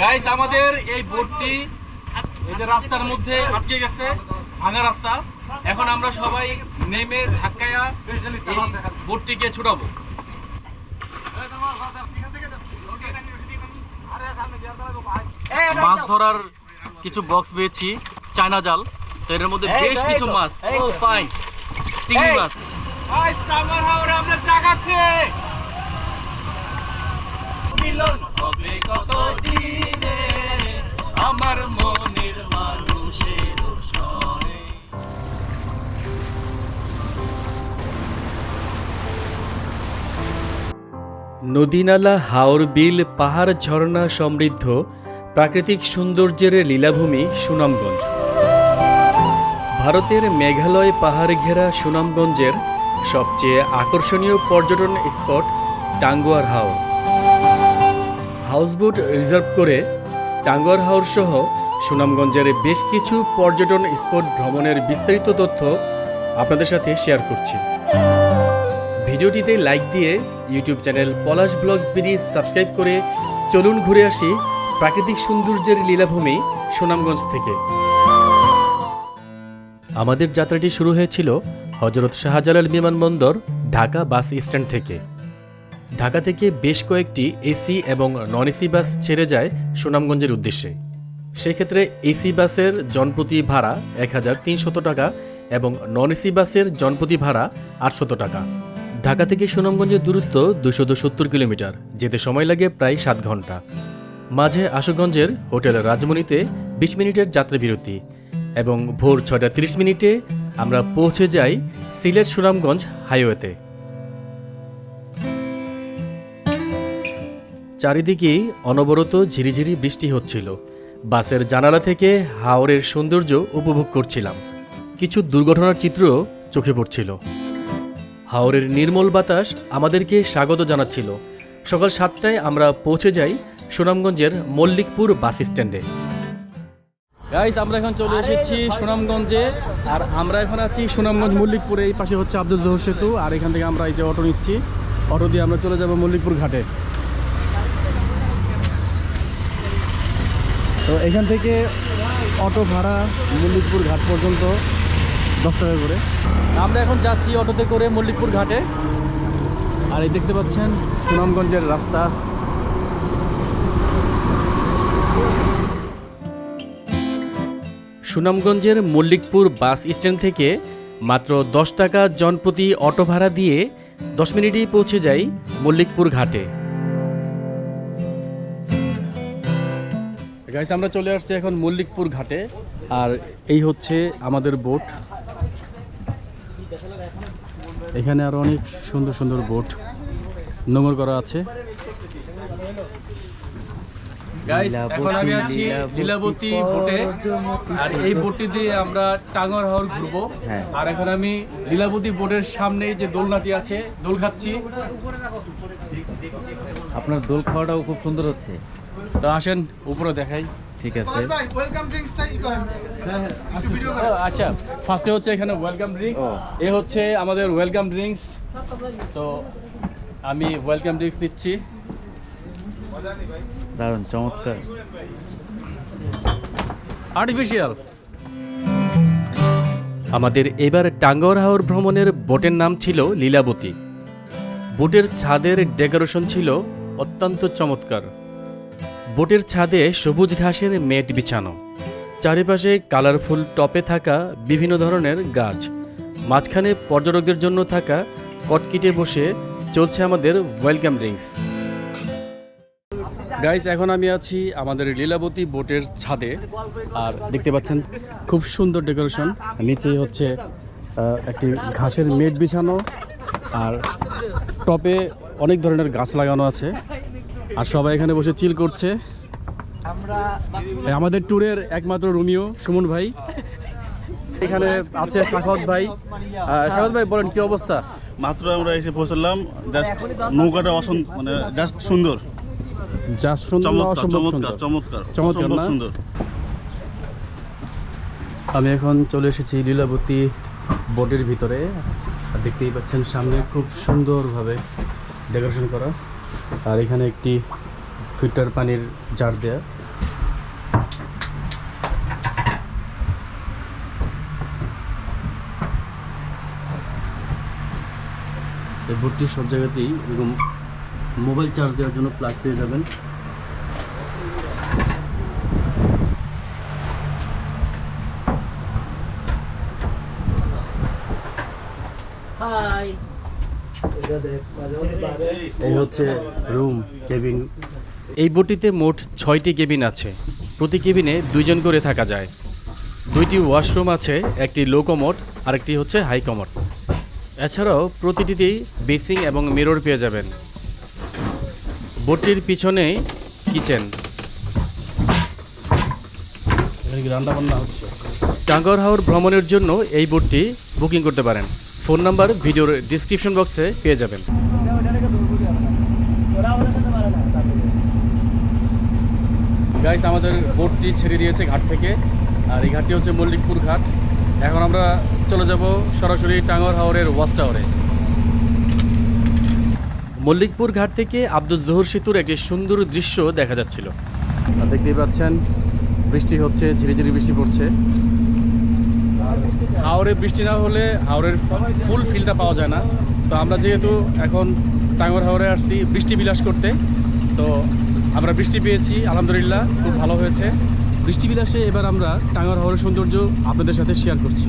Guys আমাদের এই বোটটি এই যে রাস্তার মধ্যে আটকে গেছে ভাঙা রাস্তা। এখন আমরা সবাই নেমে ধাক্কায়া এই বোটটিকে ছুটাবো। মাছ ধরার কিছু বক্স পেয়েছি চায়না জাল। তো এর মধ্যে বেশ কিছু মাছ। ও ফাইন চিংড়ি মাছ। আমরা জাগাচ্ছি মিলন হবে কত দিনে আমার মনের মানুষের নদীনালা, হাওর বিল, পাহাড়, ঝর্ণা সমৃদ্ধ প্রাকৃতিক সৌন্দর্যের লীলাভূমি সুনামগঞ্জ। ভারতের মেঘালয় পাহাড় ঘেরা সুনামগঞ্জের সবচেয়ে আকর্ষণীয় পর্যটন spot Tanguar Haor. Houseboat reserve করে টাঙ্গুয়ার হাওর সহ সুনামগঞ্জের বেশ কিছু পর্যটন স্পট ভ্রমণের বিস্তারিত তথ্য আপনাদের সাথে শেয়ার করছি। ভিডিওটিতে লাইক দিয়ে YouTube channel Palash blogs BD subscribe করে চলুন ঘুরে আসি প্রাকৃতিক সৌন্দর্যের লীলাভূমি সুনামগঞ্জ থেকে। আমাদের যাত্রাটি শুরু হয়েছিল হজরত শাহজালাল বিমানবন্দর ঢাকা বাস স্ট্যান্ড থেকে। ঢাকা থেকে বেশ কয়েকটি এসি এবং নন এসি বাস ছেড়ে যায় সুনামগঞ্জের উদ্দেশ্যে। সেক্ষেত্রে এসি বাসের জনপ্রতি ভাড়া এক হাজার তিনশত টাকা এবং নন এসি বাসের জনপ্রতি ভাড়া আটশত টাকা। ঢাকা থেকে সুনামগঞ্জের দূরত্ব দুশো সত্তর কিলোমিটার, যেতে সময় লাগে প্রায় সাত ঘণ্টা। মাঝে আশুগঞ্জের হোটেল রাজমণিতে বিশ মিনিটের যাত্রা বিরতি এবং ভোর ছটা তিরিশ মিনিটে আমরা পৌঁছে যাই সিলেট সুনামগঞ্জ হাইওয়েতে। চারিদিকেই অনবরত ঝিরিঝিরি বৃষ্টি হচ্ছিল। বাসের জানালা থেকে হাওরের সৌন্দর্য উপভোগ করছিলাম। কিছু দুর্ঘটনার চিত্র চোখে পড়ছিল। হাওরের নির্মল বাতাস আমাদেরকে স্বাগত জানাচ্ছিল। সকাল সাতটায় আমরা পৌঁছে যাই সুনামগঞ্জের মল্লিকপুর বাস স্ট্যান্ডে। গাইস আমরা এখন চলে এসেছি সুনামগঞ্জে। আর আমরা এখন আছি সুনামগঞ্জ মল্লিকপুরে এই পাশে হচ্ছে আব্দুল জোহর সেতু। আর এখান থেকে আমরা এই যে অটো নিচ্ছি। অটো দিয়ে আমরা চলে যাব মল্লিকপুর ঘাটে। এখান থেকে অটো ভাড়া মল্লিকপুর ঘাট পর্যন্ত দশ টাকা করে। আমরা এখন যাচ্ছি অটোতে করে মল্লিকপুর ঘাটে। আর এই দেখতে পাচ্ছেন সুনামগঞ্জের রাস্তা। সুনামগঞ্জের মল্লিকপুর বাস স্ট্যান্ড থেকে মাত্র দশ টাকা জনপ্রতি অটো ভাড়া দিয়ে দশ মিনিটেই পৌঁছে যাই মল্লিকপুর ঘাটে। গাইস আমরা চলে আসছি এখন মল্লিকপুর ঘাটে। আর এই হচ্ছে আমাদের বোট। এখানে আরও অনেক সুন্দর সুন্দর বোট নোংর করা আছে। এখন আমি আছি লীলাবতী বোটে। আর এই বোটটি দিয়ে আমরা টাঙ্গর হাওর ঘুরবো। আর এখন আমি লীলাবতী বোটের সামনেই যে দোলনাটি আছে দোল খাচ্ছি। আপনার দোল খাওয়াটাও খুব সুন্দর হচ্ছে। তো আসেন উপরে দেখাই। ঠিক আছে। করেন। ও, আচ্ছা ফার্স্টে হচ্ছে এখানে ওয়েলকাম ড্রিঙ্কস এ হচ্ছে আমাদের ওয়েলকাম ড্রিঙ্কস তো আমি ওয়েলকাম ড্রিঙ্কস দিচ্ছি দারুণ চমৎকার। আর্টিফিশিয়াল আমাদের এবার টাঙ্গর হাওর ভ্রমণের বোটের নাম ছিল লীলাবতী। বোটের ছাদের ডেকোরেশন ছিল অত্যন্ত চমৎকার। বোটের ছাদে সবুজ ঘাসের মেট বিছানো। চারিপাশে কালারফুল টপে থাকা বিভিন্ন ধরনের গাছ। মাঝখানে পর্যটকদের জন্য থাকা কটকিটে বসে চলছে আমাদের ওয়েলকাম ড্রিঙ্কস। গাইস, এখন আমি আছি আমাদের লীলাবতী বোটের ছাদে। আর দেখতে পাচ্ছেন, খুব সুন্দর ডেকোরেশন। নিচেই হচ্ছে একটি ঘাসের মেট বিছানো। আর টপে অনেক ধরনের গাছ লাগানো আছে। আর সবাই এখানে বসে চিল করছে। আমাদের ট্যুরের একমাত্র রুমিও সুমন ভাই। এখানে আছে সাখত ভাই। সাখত ভাই বলেন কি অবস্থা? মাত্র আমরা এসে পৌঁছলাম জাস্ট নৌকাটা অসন মানে জাস্ট সুন্দর। জাস্ট সুন্দর চমৎকার চমৎকার সুন্দর? চমৎকার? সুন্দর আমি এখন চলে এসেছি লীলাবতী বোর্ডের ভিতরে। আর দেখতেই পাচ্ছেন সামনে খুব সুন্দরভাবে ডেকোরেশন করা। আর এখানে একটি ফিল্টার পানির জার দেয়া। এই বোর্ডটি সব জায়গাতেই এরকম মোবাইল চার্জ দেওয়ার জন্য প্লাগ পেয়ে যাবেন। এই হচ্ছে রুম কেবিন এই বোটটিতে মোট ছয়টি কেবিন আছে। প্রতি কেবিনে দুইজন করে থাকা যায়। দুইটি ওয়াশরুম আছে একটি লো কমোড আরেকটি হচ্ছে হাই কমোড এছাড়াও প্রতিটিতেই বেসিং এবং মিরর পেয়ে যাবেন। বোটটির পিছনেই কিচেন এখানে রান্না বান্না হচ্ছে। টাঙ্গর হাওর ভ্রমণের জন্য এই বোটটি বুকিং করতে পারেন। ফোন নাম্বার ভিডিওর ডিসক্রিপশন বক্সে পেয়ে যাবেন। গাইস আমাদের বোটটি ছেড়ে দিয়েছে ঘাট থেকে আর এই ঘাটটি হচ্ছে মল্লিকপুর ঘাট। এখন আমরা চলে যাব সরাসরি টাঙ্গর হাওরের ওয়াচ টাওয়ারে। মল্লিকপুর ঘাট থেকে আব্দুল জোহর সেতুর একটি সুন্দর দৃশ্য দেখা যাচ্ছিল। দেখতেই পাচ্ছেন বৃষ্টি হচ্ছে ঝিরিঝিরি বৃষ্টি পড়ছে। হাওড়ে বৃষ্টি না হলে হাওড়ের ফুল ফিলটা পাওয়া যায় না। তো আমরা যেহেতু এখন টাঙ্গর হাওড়ে আসছি বৃষ্টি বিলাস করতে, তো আমরা বৃষ্টি পেয়েছি, আলহামদুলিল্লাহ, খুব ভালো হয়েছে। বৃষ্টি বিলাসে এবার আমরা টাঙ্গর হাওড়ের সৌন্দর্য আপনাদের সাথে শেয়ার করছি।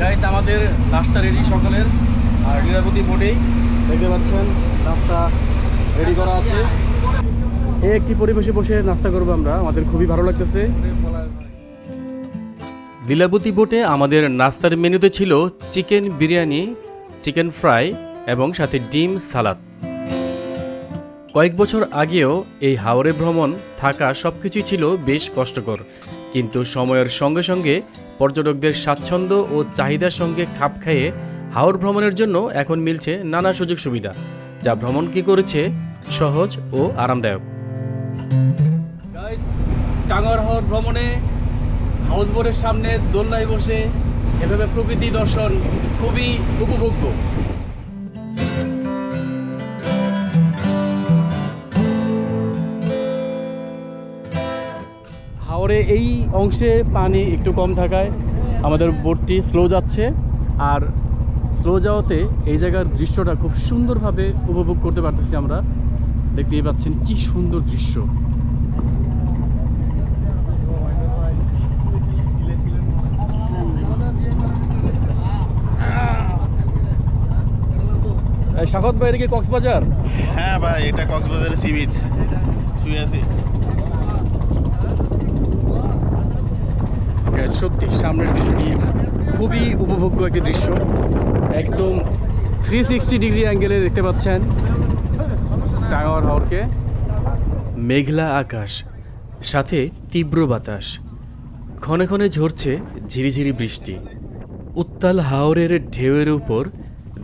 গাইস আমাদের রাস্তা রেডি সকালের, আর লীলাবতী বোর্ডেই দেখতে পাচ্ছেন রাস্তা রেডি করা আছে। এই একটি পরিবেশে বসে নাস্তা করব আমরা, আমাদের খুবই ভালো লাগতেছে। লীলাবতী বোটে আমাদের নাস্তার মেনুতে ছিল চিকেন বিরিয়ানি, চিকেন ফ্রাই এবং সাথে ডিম সালাদ। কয়েক বছর আগেও এই হাওড়ে ভ্রমণ থাকা সব কিছুই ছিল বেশ কষ্টকর, কিন্তু সময়ের সঙ্গে সঙ্গে পর্যটকদের স্বাচ্ছন্দ্য ও চাহিদার সঙ্গে খাপ খাইয়ে হাওড় ভ্রমণের জন্য এখন মিলছে নানা সুযোগ সুবিধা, যা ভ্রমণ ভ্রমণকে করেছে সহজ ও আরামদায়ক। টাঙ্গর হাওর ভ্রমণে হাউস বোটের সামনে দোলনায় বসে এভাবে প্রকৃতি দর্শন খুবই উপভোগ্য। হাওড়ে এই অংশে পানি একটু কম থাকায় আমাদের বোটটি স্লো যাচ্ছে আর স্লো যাওয়াতে এই জায়গার দৃশ্যটা খুব সুন্দরভাবে উপভোগ করতে পারতেছি আমরা। দেখতেই পাচ্ছেন কি সুন্দর দৃশ্য। শাখত ভাই এটা কি কক্সবাজার? হ্যাঁ ভাই এটা কক্সবাজারের সি বিচ। শুয়ে আছি। সত্যি সামনের দৃশ্যটি খুবই উপভোগ্য একটি দৃশ্য। একদম থ্রি সিক্সটি ডিগ্রি অ্যাঙ্গেলে দেখতে পাচ্ছেন টাঙ্গাওয়ার হাওরকে। মেঘলা আকাশ সাথে তীব্র বাতাস। ক্ষণে ক্ষণে ঝরছে ঝিরিঝিরি বৃষ্টি। উত্তাল হাওরের ঢেউয়ের উপর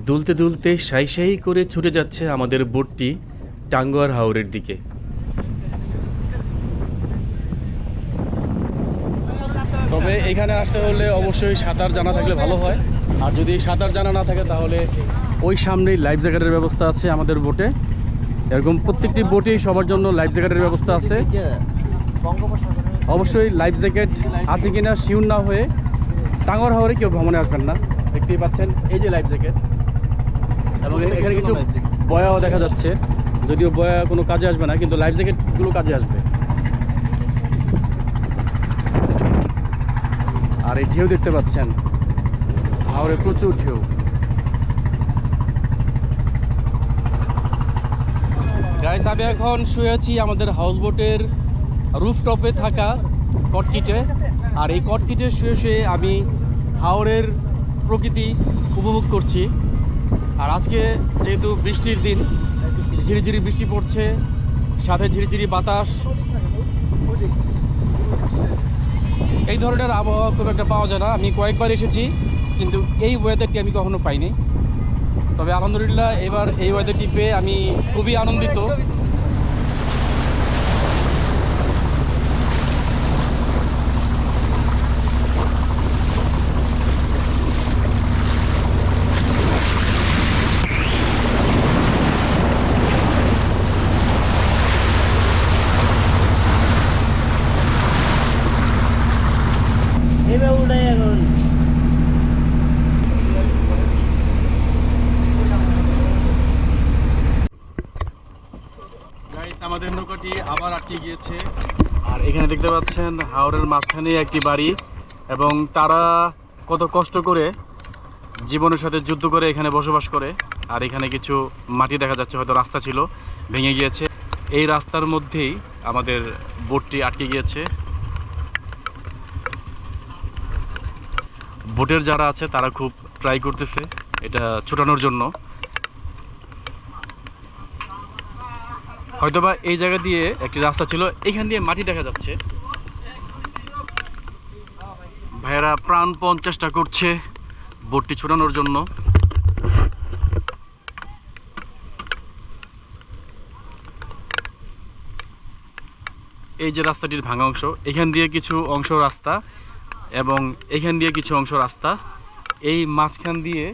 দুলতে দুলতে সাই সাই করে ছুটে যাচ্ছে আমাদের বোটটি টাঙ্গুয়ার হাওরের দিকে। তবে এখানে আসতে হলে অবশ্যই সাঁতার জানা থাকলে ভালো হয়। আর যদি সাঁতার জানা না থাকে তাহলে ওই সামনেই লাইফ জ্যাকেটের ব্যবস্থা আছে আমাদের বোটে। এরকম প্রত্যেকটি বোটেই সবার জন্য লাইফ জ্যাকেটের ব্যবস্থা আছে। অবশ্যই লাইফ জ্যাকেট আছে কিনা শিউর না হয়ে টাঙ্গর হাওরে কেউ ভ্রমণে আসবেন না। দেখতেই পাচ্ছেন, এই যে লাইফ জ্যাকেট। এবং এখানে কিছু বয়াও দেখা যাচ্ছে। যদিও বয়া কোনো কাজে আসবে না কিন্তু লাইফ জ্যাকেটগুলো কাজে আসবে। আর এই ঢেউ দেখতে পাচ্ছেন। হাওড়ে প্রচুর ঢেউ। গাইস আমি এখন শুয়ে আছি আমাদের হাউস বোটের রুফটপে থাকা কটকিটে। আর এই কটকিটে শুয়ে শুয়ে আমি হাওড়ের প্রকৃতি উপভোগ করছি। আর আজকে যেহেতু বৃষ্টির দিন, ঝিরিঝিরি বৃষ্টি পড়ছে, সাথে ঝিরিঝিরি বাতাস। এই ধরনের আবহাওয়া খুব একটা পাওয়া যায় না। আমি কয়েকবার এসেছি, কিন্তু এই ওয়েদারটি আমি কখনো পাইনি। তবে আলহামদুলিল্লাহ, এবার এই ওয়েদারটি পেয়ে আমি খুবই আনন্দিত। বোটটি আবার আটকে গিয়েছে। আর এখানে দেখতে পাচ্ছেন হাওড়ের মাঝখানে একটি বাড়ি এবং তারা কত কষ্ট করে জীবনের সাথে যুদ্ধ করে এখানে বসবাস করে। আর এখানে কিছু মাটি দেখা যাচ্ছে, হয়তো রাস্তা ছিল, ভেঙে গিয়েছে। এই রাস্তার মধ্যেই আমাদের বোটটি আটকে গিয়েছে। বোটের যারা আছে, তারা খুব ট্রাই করতেছে এটা ছোটানোর জন্য। হয়তোবা এই জায়গা দিয়ে একটি রাস্তা ছিল, এখান দিয়ে মাটি দেখা যাচ্ছে। ভাইয়েরা প্রাণপণ চেষ্টা করছে বোটটি ছোটানোর জন্য। এই যে রাস্তাটির ভাঙা অংশ, এখান দিয়ে কিছু অংশ রাস্তা এবং এখান দিয়ে কিছু অংশ রাস্তা। এই মাঝখান দিয়ে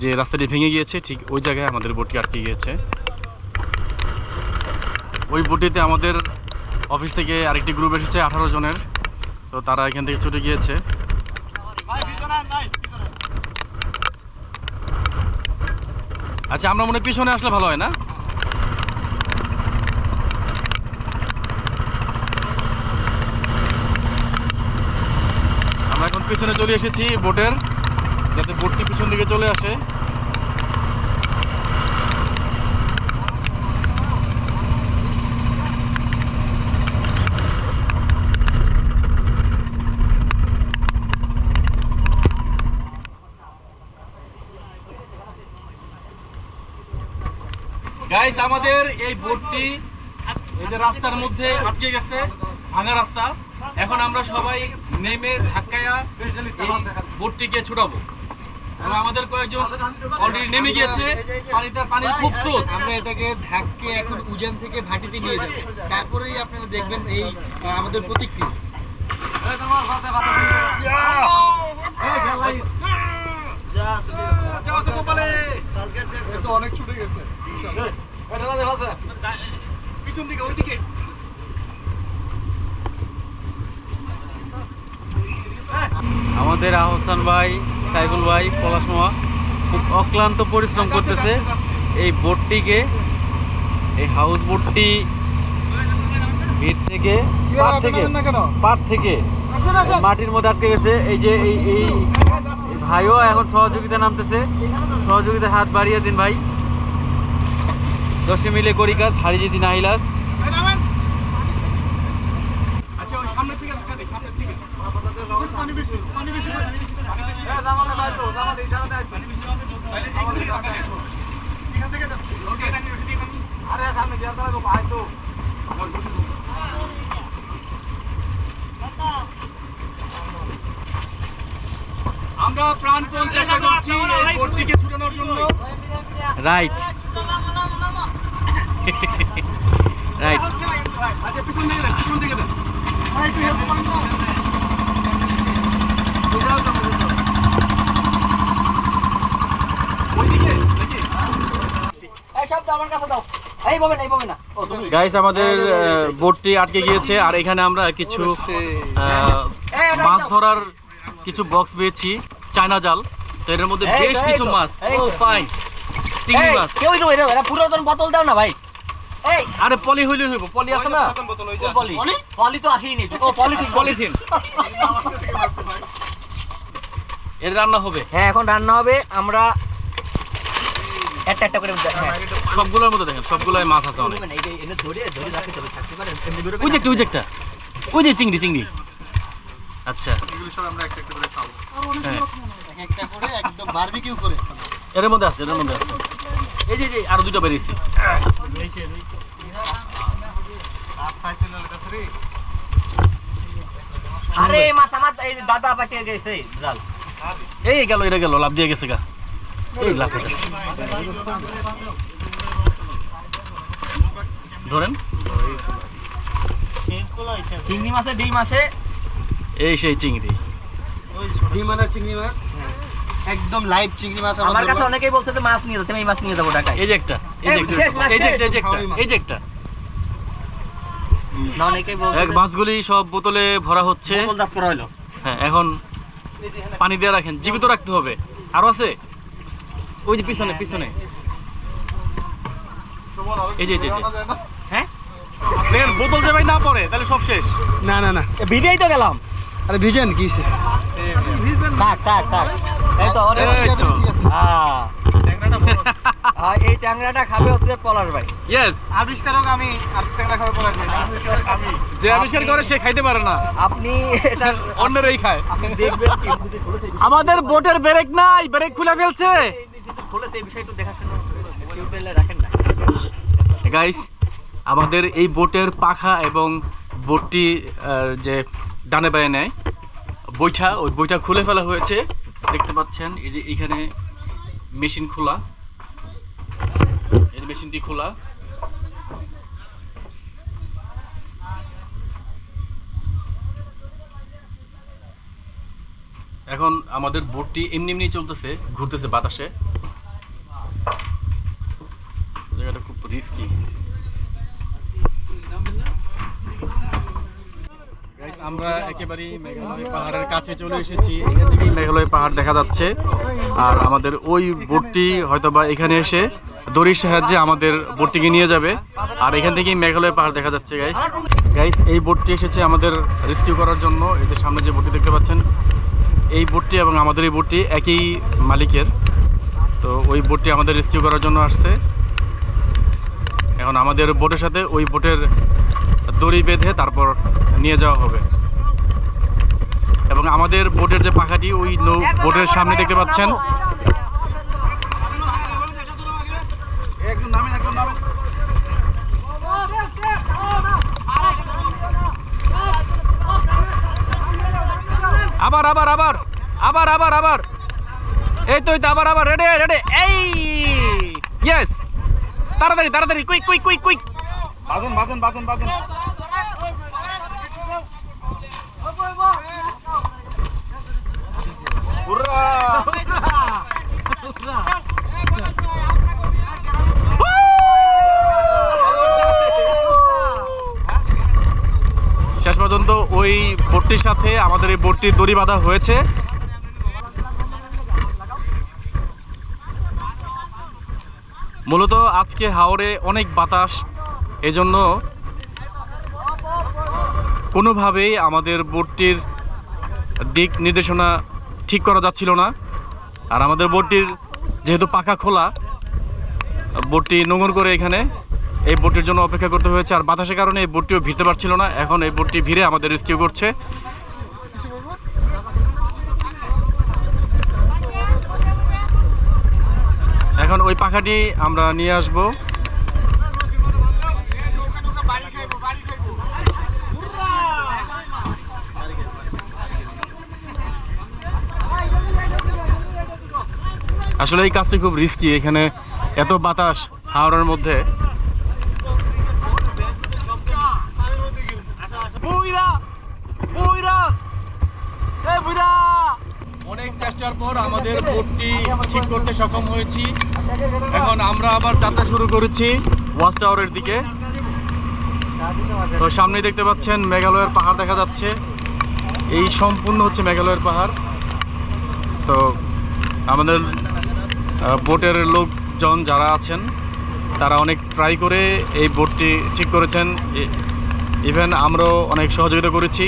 যে রাস্তাটি ভেঙে গিয়েছে, ঠিক ওই জায়গায় আমাদের বোটটি আটকে গিয়েছে। ওই বোটিতে আমাদের অফিস থেকে আরেকটি গ্রুপ এসেছে, আঠারো জনের। তো তারা এখান থেকে ছুটে গিয়েছে। আচ্ছা আমরা মনে পিছনে আসলে ভালো হয় না? আমরা এখন পিছনে চলে এসেছি বোটের, যাতে বোটটি পিছন দিকে চলে আসে। গাইস আমাদের এই বোটটি এই যে রাস্তার মধ্যে আটকে গেছে ভাঙা রাস্তা এখন আমরা সবাই নেমে ধাক্কায়া বোটটিকে ছুটাবো এবং আমাদের কয়েকজন অলরেডি নেমে গিয়েছে পানিটা পানির খুব স্রোত আমরা এটাকে ধাক্কে এখন উজান থেকে ভাটিতে নিয়ে যাব তারপরেই আপনারা দেখবেন এই আমাদের প্রতিক্রিয়া আচ্ছা, আচ্ছা। অনেক ছুটে গেছে পিছন দিকে ওইদিকে। আমাদের আহসান ভাই সাইফুল ভাই পলাশ মামা খুব অক্লান্ত পরিশ্রম করতেছে। এই বোটটিকে এই হাউস বোটটি ভিড় থেকে পার থেকে পার থেকে মাটির মধ্যে আটকে গেছে। এই যে এই এই এই ভাইও এখন সহযোগিতা নামতেছে। সহযোগিতা হাত বাড়িয়ে দিন ভাই। দশে মিলে করি কাজ হারিয়ে দিন আইলাস আচ্ছা ওই সামনের থেকে ধাক্কা দে সামনের থেকে পানি বেশি পানি বেশি পানি বেশি। পানি বেশি পানি বেশি তাহলে এই দিকে ধাক্কা দে এখান থেকে দাও ওকে। পানি বেশি দিয়ে আরে সামনে ভাই তো। আমার প্রাণপণ চেষ্টা করছি এই ছুটানোর জন্য। রাইট রাইট আচ্ছা পিছন দিকে দেন পিছন দিকে দেন ওইদিকে নাকি গাইস আমাদের বোটটি আটকে গিয়েছে আর এখানে আমরা কিছু আহ, মাছ ধরার কিছু বক্স পেয়েছি চায়না জাল। তো এর মধ্যে বেশ কিছু মাছ। ও ফাইন চিংড়ি মাছ। পুরাতন বোতল দাও না ভাই। আরে পলি হইলে হইব পলি আছে না? পলি পলি। তো আসেই নি। ও পলি ঠিক পলি পলিথিন। এর রান্না হবে? হ্যাঁ এখন রান্না হবে। আমরা একটা একটা করে হ্যাঁ। সবগুলোর মধ্যে দেখেন সবগুলোই মাছ আছে অনেক। ধরে ওই যে একটা ওই যে একটা। ওই যে চিংড়ি চিংড়ি। আচ্ছা। হ্যাঁ। একটা করে একদম বারবিকিউ করে। এর মধ্যে আছে এর মধ্যে আছে। এই যে এই যে আরও দুটো বেরিয়েছে। আরে মাছ আমার এই দাদা পাইতে গেছে জাল। এই গেল এটা গেল লাভ দিয়ে গেছে গা। এই লাভ ধরেন। চিংড়ি মাছে ডিম আছে। এই সেই চিংড়ি। ডিম ডিমানা চিংড়ি মাছ? একদম লাইভ চিংড়ি মাছ আমার কাছে অনেকেই বলছে যে মাছ নিয়ে যেতে আমি এই মাছ নিয়ে যাব ঢাকায়। এই যে একটা এই যে একটা এই যে একটা এই যে একটা হাওড়ি মাছ। এই যে একটা। না অনেকেই বলছে এক মাছগুলি সব বোতলে ভরা হচ্ছে। হ্যাঁ এখন পানি দিয়ে রাখেন জীবিত রাখতে হবে। আরও আছে? ওই যে পিছনে পিছনে। এই যে এই যে, এই যে। হ্যাঁ? বোতল যে ভাই না পড়ে তাহলে সব শেষ। না না না। ভিজেই তো গেলাম। আরে ভিজেন কি থাক থাক থাক। এই তো অনেক হ্যাঁ। হ্যাঁ, এই ট্যাংরাটা খাবে হচ্ছে পলাশ ভাই। ইয়েস আবিষ্কারক আমি আর ট্যাংরা খাবার পড়া আমি। যে আবিষ্কার করে সে খাইতে পারে না। আপনি এটা অন্যরাই খায়। আপনি দেখবেন কি যদি খুলেছে আমাদের বোটের ব্রেক নাই ব্রেক খুলে ফেলছে। খুলেছে এই বিষয়টা দেখাশোনা টিউবওয়েলে রাখেন না। গাইস আমাদের এই বোটের পাখা এবং বোটটি যে ডানে বায়ে নেয় বইটা ওই বইটা খুলে ফেলা হয়েছে। দেখতে পাচ্ছেন, এই যে এখানে মেশিন খোলা। এই মেশিনটি খোলা। এখন আমাদের বোটটি এমনি এমনি চলতেছে, ঘুরতেছে বাতাসে। জায়গাটা খুব রিস্কি আমরা একেবারেই মেঘালয় পাহাড়ের কাছে চলে এসেছি। এখান থেকেই মেঘালয় পাহাড় দেখা যাচ্ছে। আর আমাদের ওই বোটটি হয়তোবা এখানে এসে দড়ির সাহায্যে আমাদের বোটটিকে নিয়ে যাবে। আর এখান থেকেই মেঘালয় পাহাড় দেখা যাচ্ছে গাইস গাইস এই বোটটি এসেছে আমাদের রেস্কিউ করার জন্য। যে সামনে যে বোটটি দেখতে পাচ্ছেন এই বোটটি এবং আমাদের এই বোটটি একই মালিকের। তো ওই বোটটি আমাদের রেস্কিউ করার জন্য আসছে। এখন আমাদের বোটের সাথে ওই বোটের দড়ি বেঁধে তারপর নিয়ে যাওয়া হবে। এবং আমাদের বোটের যে পাখাটি, ওই বোটের সামনে দেখতে পাচ্ছেন। আবার আবার আবার আবার আবার আবার। এই তো আবার আবার রেডে রেডে এই ইয়েস তাড়াতাড়ি তাড়াতাড়ি কুইক কুইক কুইক কুইক বাঁধেন বাঁধেন। বাঁধেন হুররা! শেষ পর্যন্ত ওই বোটটির সাথে আমাদের এই বোটটির দড়ি বাঁধা হয়েছে মূলত আজকে হাওড়ে অনেক বাতাস, এজন্য কোনোভাবেই আমাদের বোটটির দিক নির্দেশনা ঠিক করা যাচ্ছিল না। আর আমাদের বোটটির যেহেতু পাখা খোলা, বোটটি নোংর করে এখানে এই বোটটির জন্য অপেক্ষা করতে হয়েছে। আর বাতাসের কারণে এই বোটটিও ভিড়তে পারছিল না। এখন এই বোটটি ভিড়ে আমাদের রেস্কিউ করছে। এখন ওই পাখাটি আমরা নিয়ে আসব। আসলে এই কাজটি খুব রিস্কি এখানে এত বাতাস হাওড়ার মধ্যে। অনেক চেষ্টার পর আমাদের বোটটি ঠিক করতে সক্ষম হয়েছি। এখন আমরা আবার যাত্রা শুরু করেছি ওয়াচ টাওয়ারের দিকে। তো সামনেই দেখতে পাচ্ছেন মেঘালয়ের পাহাড় দেখা যাচ্ছে। এই সম্পূর্ণ হচ্ছে মেঘালয়ের পাহাড়। তো আমাদের বোটের লোকজন যারা আছেন, তারা অনেক ট্রাই করে এই বোটটি ঠিক করেছেন। ইভেন আমরাও অনেক সহযোগিতা করেছি।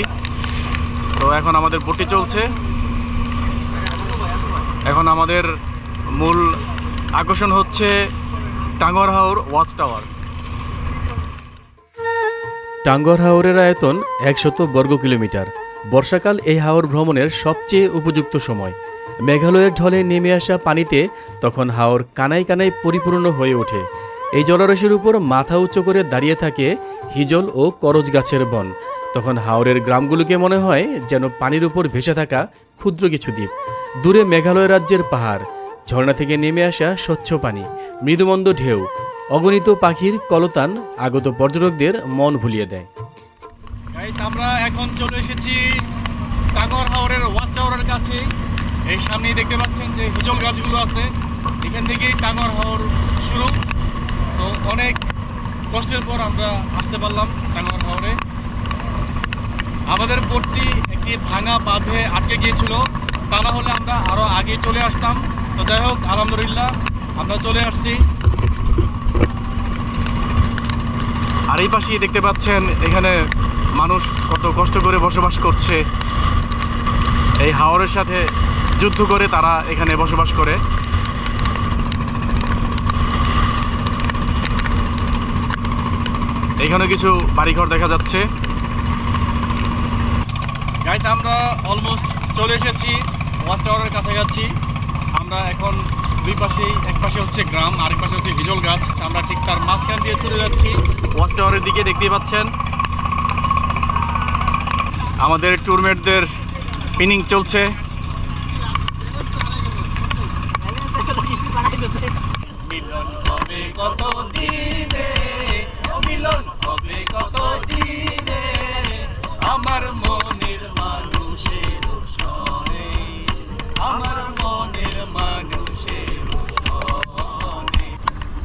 তো এখন আমাদের বোটটি চলছে। এখন আমাদের মূল আকর্ষণ হচ্ছে টাঙ্গর হাওর ওয়াচ টাওয়ার। টাঙ্গর হাওরের আয়তন একশত বর্গ কিলোমিটার। বর্ষাকাল এই হাওর ভ্রমণের সবচেয়ে উপযুক্ত সময়। মেঘালয়ের ঢলে নেমে আসা পানিতে তখন হাওর কানাই কানাই পরিপূর্ণ হয়ে ওঠে। এই জলরাশির উপর মাথা উঁচু করে দাঁড়িয়ে থাকে হিজল ও করজ গাছের বন। তখন হাওরের গ্রামগুলোকে মনে হয় যেন পানির উপর ভেসে থাকা ক্ষুদ্র কিছু দ্বীপ। দূরে মেঘালয় রাজ্যের পাহাড়। ঝর্ণা থেকে নেমে আসা স্বচ্ছ পানি, মৃদুমন্দ ঢেউ, অগণিত পাখির কলতান আগত পর্যটকদের মন ভুলিয়ে দেয়। আমরা এখন চলে এসেছি টাঙ্গর হাওরের ওয়াচ টাওয়ারের কাছে। এই সামনেই দেখতে পাচ্ছেন যে হিজল গাছগুলো আছে। এখান থেকেই টাঙ্গর হাওর শুরু। তো অনেক কষ্টের পর আমরা আসতে পারলাম টাঙ্গর হাওরে আমাদের বোটটি একটি ভাঙা বাঁধে আটকে গিয়েছিল। তা না হলে আমরা আরও আগে চলে আসতাম। তো যাই হোক, আলহামদুলিল্লাহ আমরা চলে আসছি। আর এই পাশেই দেখতে পাচ্ছেন এখানে মানুষ কত কষ্ট করে বসবাস করছে। এই হাওরের সাথে যুদ্ধ করে তারা এখানে বসবাস করে। এখানে কিছু বাড়িঘর দেখা যাচ্ছে। গাইস আমরা অলমোস্ট চলে এসেছি ওয়াচ টাওয়ারের কাছাকাছি। আমরা এখন দুই পাশেই এক পাশে হচ্ছে গ্রাম আরেক পাশে হচ্ছে হিজল গাছ। আমরা ঠিক তার মাঝখান দিয়ে চলে যাচ্ছি। ওয়াচ টাওয়ারের দিকে দেখতেই পাচ্ছেন। আমাদের ট্যুরমেটদের পিনিং চলছে মিলন হবে কত দিনে মিলন হবে কত দিনে আমার মনের মানুষের সনে আমার মনের মানুষের সনে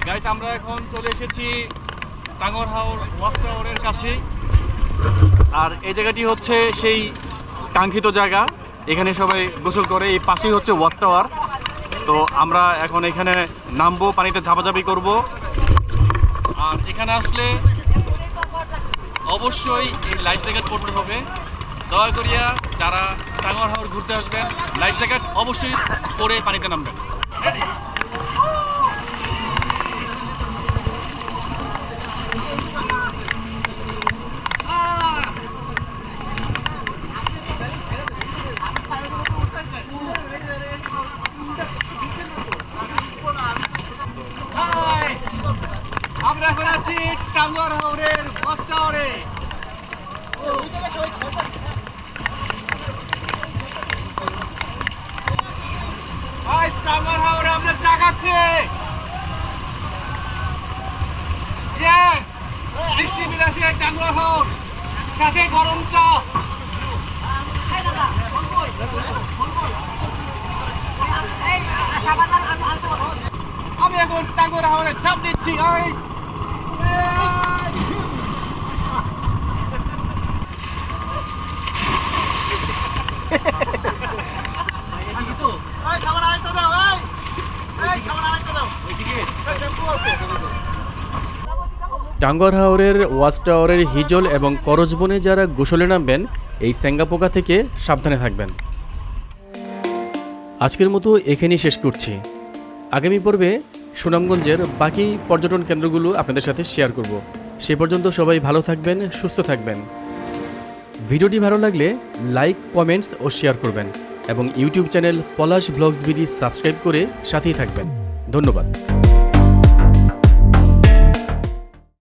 গাইস আমরা এখন চলে এসেছি টাঙ্গর হাওর ওয়াচ টাওয়ারের কাছে। আর এই জায়গাটি হচ্ছে সেই কাঙ্ক্ষিত জায়গা। এখানে সবাই গোসল করে, এই পাশেই হচ্ছে ওয়াচ টাওয়ার তো আমরা এখন এখানে নামবো, পানিতে ঝাপাঝাপি করব। আর এখানে আসলে অবশ্যই এই লাইফ জ্যাকেট পড়তে হবে। দয়া করিয়া যারা টাঙ্গর হাওর ঘুরতে আসবেন লাইফ জ্যাকেট অবশ্যই পরে পানিতে নামবেন আমরা এখন আছি টাঙ্গর হাওরের বাস টাওয়ারে ভাই টাঙ্গর হাওরে আমরা চা খাচ্ছি Yes! বৃষ্টি বিলাসে টাঙ্গর হাওর সাথে গরম চা আমি এখন টাঙ্গর হাওরে চাপ দিচ্ছি এই এই খাবার আরেকটা দাও এই এই খাবার আরেকটা দাও ওইদিকে শ্যাম্পু আছে টাঙ্গর হাওরের, ওয়াচ টাওয়ারের হিজল এবং করজবনে যারা গোসলে নামবেন, এই স্যাঙ্গা পোকা থেকে সাবধানে থাকবেন। আজকের মতো এখানেই শেষ করছি। আগামী পর্বে সুনামগঞ্জের বাকি পর্যটন কেন্দ্রগুলো আপনাদের সাথে শেয়ার করব। সে পর্যন্ত সবাই ভালো থাকবেন, সুস্থ থাকবেন। ভিডিওটি ভালো লাগলে লাইক, কমেন্টস ও শেয়ার করবেন এবং YouTube channel Palash blogs BD subscribe করে সাথেই থাকবেন। ধন্যবাদ।